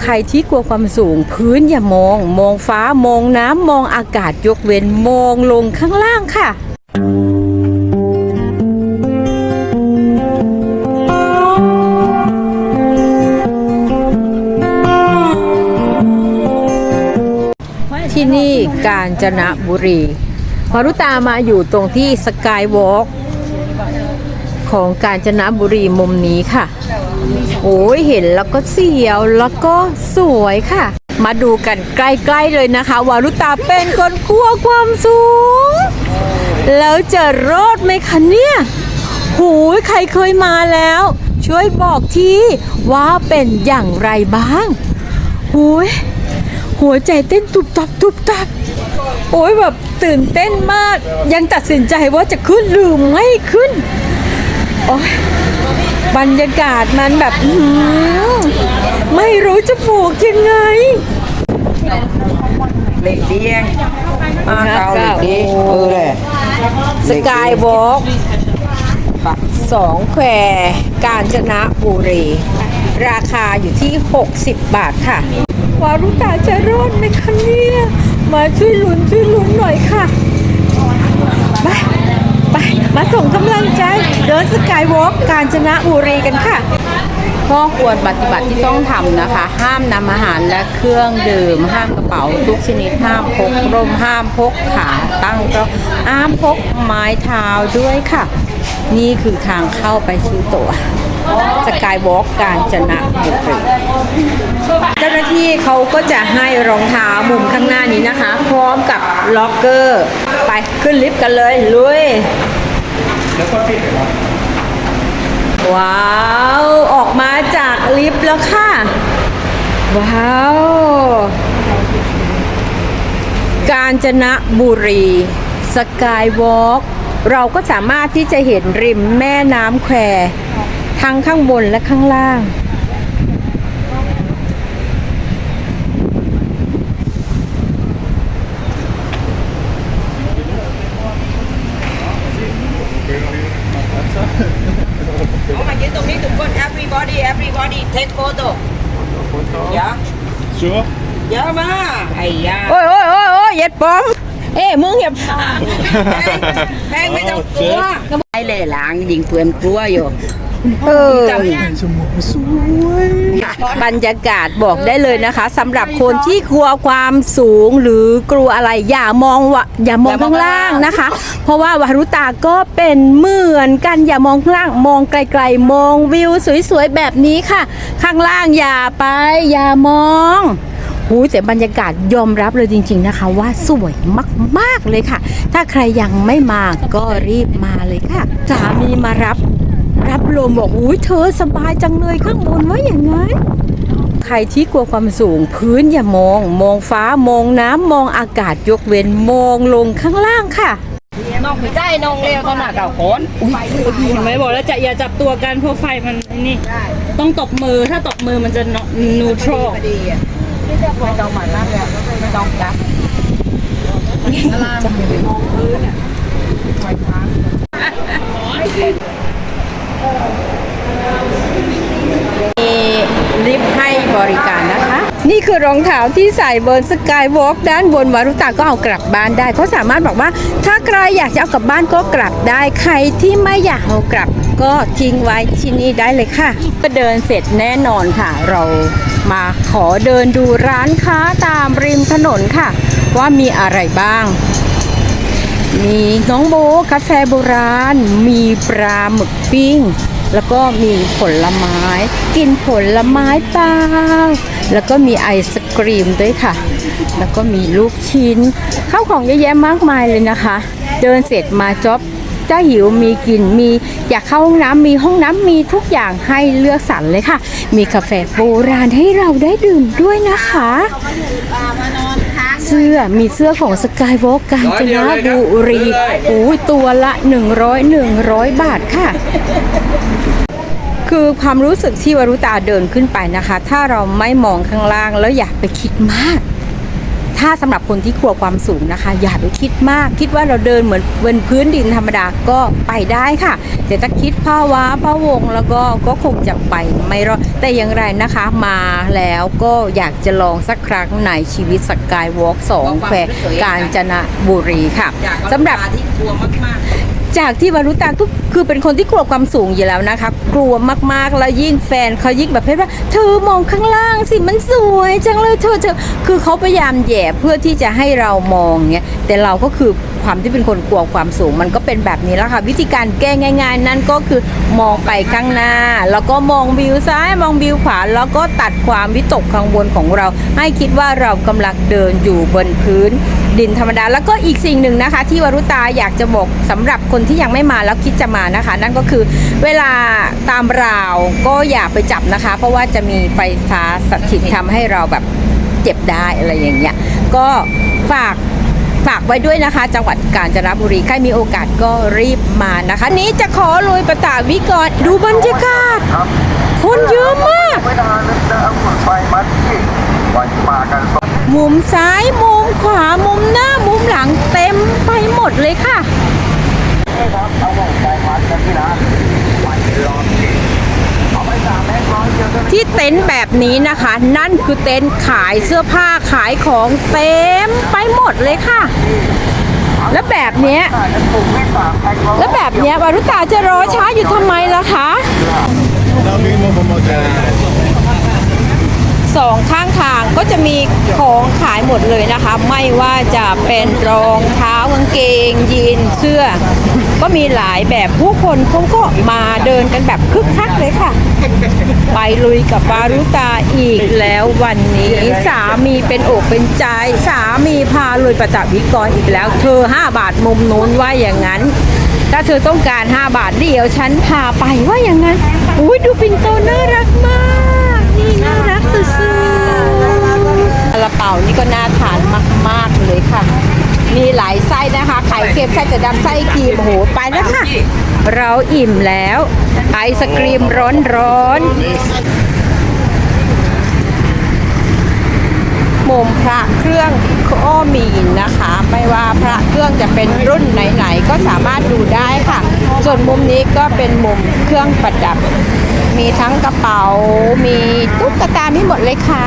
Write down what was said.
ใครที่กลัวความสูงพื้นอย่ามอง มองฟ้ามองน้ำมองอากาศยกเว้นมองลงข้างล่างค่ะที่นี่กาญจนบุรีพารุตามาอยู่ตรงที่สกายวอล์กของกาญจนบุรีมุมนี้ค่ะ โอ้ยเห็นแล้วก็เสียวแล้วก็สวยค่ะ มาดูกันใกล้ๆเลยนะคะ วารุตาเป็นคนกลัวความสูง แล้วจะรอดไหมคะเนี่ยหูยใครเคยมาแล้ว ช่วยบอกทีว่าเป็นอย่างไรบ้างหูยหัวใจเต้นตุบตับตุบตับโอ้ยแบบตื่นเต้นมาก ยังตัดสินใจว่าจะขึ้นหรือไม่ขึ้นโอ้ย บรรยากาศมันแบบอื้อหือไม่รู้จะผูกยังไงเหล็กเดียงมาเกาเหล็กดีเออแหละสกายวอล์กสองแควกาญจนบุรี ราคาอยู่ที่ 60 บาทค่ะวารุตาจะรอดไหมคะเนี่ย มาช่วยลุ้นช่วยลุ้นหน่อยค่ะไป ไปมาส่งกำลังใจ เดินสกายวอล์กกาญจนบุรีกันค่ะข้อควรปฏิบัติที่ต้องทำนะคะ ห้ามนำอาหารและเครื่องดื่ม ห้ามกระเป๋าทุกชนิด ห้ามพกร่ม ห้ามพกขาตั้งก็ห้ามพกไม้เท้าด้วยค่ะ นี่คือทางเข้าไปซื้อตั๋ว สกายวอล์กกาญจนบุรีเจ้าหน้าที่เขาก็จะให้รองเท้ามุมข้างหน้านี้นะคะ พร้อมกับล็อกเกอร์ ไปขึ้นลิฟต์กันเลยลุยว้าว ออกมาจากลิฟต์แล้วค่ะ ว้าว กาญจนบุรี สกายวอล์กเราก็สามารถที่จะเห็นริมแม่น้ำแคว ทั้งข้างบนและข้างล่าง เอามายืนตรงนี้ทุกคน everybody everybody take photo เดี๋ยว Sure. เดี๋ยวมาไอ้ยาโอ้ยโอ้ยโอ้ยโอ้ยเย็ดปอม เอ้มึงอย่าแพงไม่ต้องกลัว ไอ้เล่หลังยิงเพื่อนกลัวอยู่ เออจมูกสวยบรรยากาศบอกได้เลยนะคะสำหรับคนที่กลัวความสูงหรือกลัวอะไรอย่ามองว่าอย่ามองข้างล่างนะคะ เพราะว่าวารุตาก็เป็นเหมือนกันอย่ามองข้างล่างมองไกลๆ มองวิวสวยๆแบบนี้ค่ะ ข้างล่างอย่าไปอย่ามองหูยแต่บรรยากาศยอมรับเลยจริง ๆนะคะ ว่าสวยมากๆเลยค่ะ ถ้าใครยังไม่มาก็รีบมาเลยค่ะสามีมารับ รับลมบอกอุ้ยเธอสบายจังเลยข้างบนว่าอย่างงั้น ใครที่กลัวความสูงพื้นอย่ามอง มองฟ้ามองน้ำมองอากาศยกเว้นมองลงข้างล่างค่ะน้องไม่ได้น้องเร็วตอนหน้าเก่าคนเห็นไหมบอกแล้วจะอย่าจับตัวกันเพราะไฟมันไอ้นี่ ต้องตบมือถ้าตบมือมันจะนูทรดีอะไม่ต้องหมันมากเลยไม่ต้องจับจะไปมองพื้นอะไฟฟ้า มีลิฟต์ให้บริการนะคะ นี่คือรองเท้าที่ใส่บนสกายวอล์กด้านบนวารุตาก็เอากลับบ้านได้เขาสามารถบอกว่า ถ้าใครอยากจะเอากลับบ้านก็กลับได้ใครที่ไม่อยากเอากลับก็ทิ้งไว้ที่นี่ได้เลยค่ะก็เดินเสร็จแน่นอนค่ะ เรามาขอเดินดูร้านค้าตามริมถนนค่ะ ว่ามีอะไรบ้าง มีน้องโบกาแฟโบราณ มีปลาหมึกปิ้ง แล้วก็มีผลไม้ กินผลไม้เปล่าแล้วก็มีไอศกรีมด้วยค่ะ แล้วก็มีลูกชิ้น ข้าวของเยอะแยะมากมายเลยนะคะ เดินเสร็จมาจ็อบถ้าหิวมีกินมีอยากเข้าห้องน้ำมีห้องน้ำมีทุกอย่างให้เลือกสรรเลยค่ะ มีกาแฟโบราณให้เราได้ดื่มด้วยนะคะ สื้อมีเสื้อของสกายวอล์กกาญจนบุรีโอ้ยตัวละ 100 100 บาทค่ะ คือความรู้สึกที่วรุตาเดินขึ้นไปนะคะ ถ้าเราไม่มองข้างล่างแล้วอยากไปคิดมาก ถ้าสำหรับคนที่กลัวความสูงนะคะ อย่าไปคิดมาก คิดว่าเราเดินเหมือนบนพื้นดินธรรมดาก็ไปได้ค่ะ แต่ถ้าคิดภาวะพะวงแล้วก็ก็คงจะไปไม่รอดแต่อย่างไรนะคะมาแล้วก็อยากจะลองสักครั้งในชีวิตสกายวอล์กสองแควกาญจนบุรีค่ะอยากสำหรับที่กลัวมากๆ จากที่วารุตาก็คือเป็นคนที่กลัวความสูงอยู่แล้วนะคะ กลัวมากๆแล้วยิ่งแฟนเขายิ่งแบบเพศว่า เธอมองข้างล่างสิมันสวยจังเลยเธอเธอคือเขาพยายามแย่เพื่อที่จะให้เรามองเงี้ยแต่เราก็คือความที่เป็นคนกลัวความสูงมันก็เป็นแบบนี้แล้วค่ะ วิธีการแก้ง่าย ๆ นั่นก็คือมองไปข้างหน้า แล้วก็มองวิวซ้ายมองวิวขวาแล้วก็ตัดความวิตกกังวลของเรา ให้คิดว่าเรากำลังเดินอยู่บนพื้นดินธรรมดา แล้วก็อีกสิ่งหนึ่งนะคะ ที่วรุตาอยากจะบอกสำหรับคนที่ยังไม่มาแล้วคิดจะมานะคะ นั่นก็คือเวลาตามราวก็อย่าไปจับนะคะ เพราะว่าจะมีไฟฟ้าสถิตทำให้เราแบบเจ็บได้อะไรอย่างเงี้ยก็ฝากฝากไว้ด้วยนะคะ จังหวัดกาญจนบุรีใครมีโอกาสก็รีบมานะคะ นี้จะขอลุยประตาวิกรดูบรรยากาศคนเยอะมากไม่นานนะเอาหมดไฟมาที่วันมากันสอง มุมซ้ายมุมขวามุมหน้ามุมหลังเต็มไปหมดเลยค่ะครับเอาหมดไฟมากันที่ร้านไปรอบเอาไปสามแม็กร้อยเดียวเท่านั้น ที่เต็นท์แบบนี้นะคะ นั่นคือเต็นท์ขายเสื้อผ้าขายของเต็มไปหมดเลยค่ะ แล้วแบบเนี้ย แล้วแบบเนี้ยวารุตาจะรอช้าอยู่ทำไมล่ะคะ Now we me on more than สองข้างทางก็จะมีของขายหมดเลยนะคะ ไม่ว่าจะเป็นรองเท้ากางเกง ยีนเสื้อ ก็มีหลายแบบผู้คนเขาก็มาเดินกันแบบคึกคักเลยค่ะ ไปลุยกับวารุตาอีกแล้ววันนี้สามีเป็นอกเป็นใจ สามีพาลุยประจับวิกรอีกแล้ว เธอ 5 บาทมุมนู้นว่าอย่างนั้นถ้าเธอต้องการ 5 บาทเดี๋ยวฉันพาไปว่าอย่างนั้นอุ้ยดูปิ่นโตน่ารักมาก น่ารักสุดๆกระเป๋านี่ก็น่าทานมาก ๆ เลยค่ะ มีหลายไส้นะคะ ไข่เค็มไส้กระดำไส้ครีมโอ้โห ไปแล้วค่ะ เราอิ่มแล้ว ไอศกรีมร้อนๆมุมพระเครื่องก็มีนะคะ ไม่ว่าพระเครื่องจะเป็นรุ่นไหน ๆ ก็สามารถดูได้ค่ะ ส่วนมุมนี้ก็เป็นมุมเครื่องประดับ มีทั้งกระเป๋า มีตุ๊กตา มีหมดเลยค่ะ